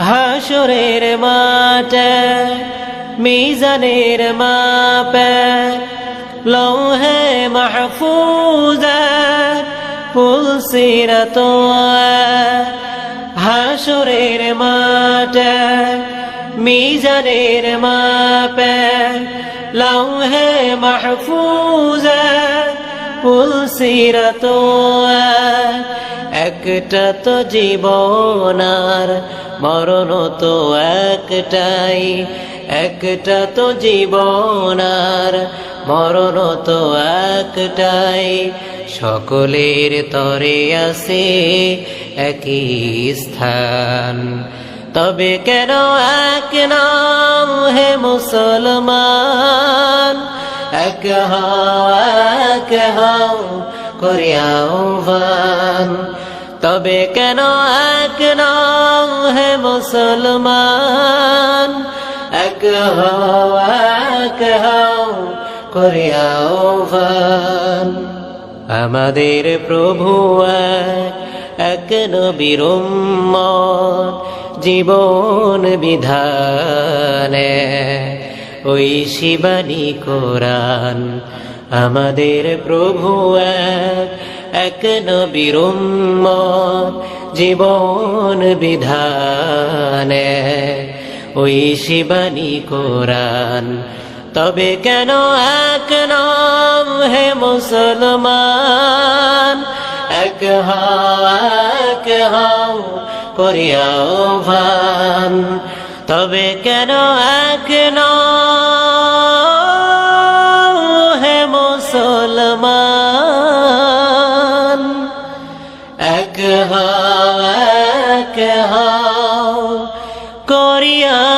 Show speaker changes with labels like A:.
A: হাসরের মাঠে মিজানের মাপে লৌহে মাহফুজা ফুলসিরত হাসরের মাঠে মিজানের মাপে লৌহে মাহফুজা ফুলসিরত একটা তো জীবনার মরণ তো একটাই। একটা তো জীবনার মরণ তো একটাই। সকলের তরে আছে একই স্থান। তবে কেন এক নাম হে মুসলমান? এক হও এক তবে কেন এক নাম হে মুসলমান? এক হও, এক আমাদের প্রভু এক এক নবীর জীবন বিধানে। ওই শিবানী কোরআন। আমাদের প্রভু এক নবীর জীবন বিধানে। ওই শিবানী কোরআন, তবে কেন এক নাম হে মুসলমান? এক হও এক হও করিয়াও ভান। তবে কেন এক মুসলমান। এক হাও এক হাও করিয়াও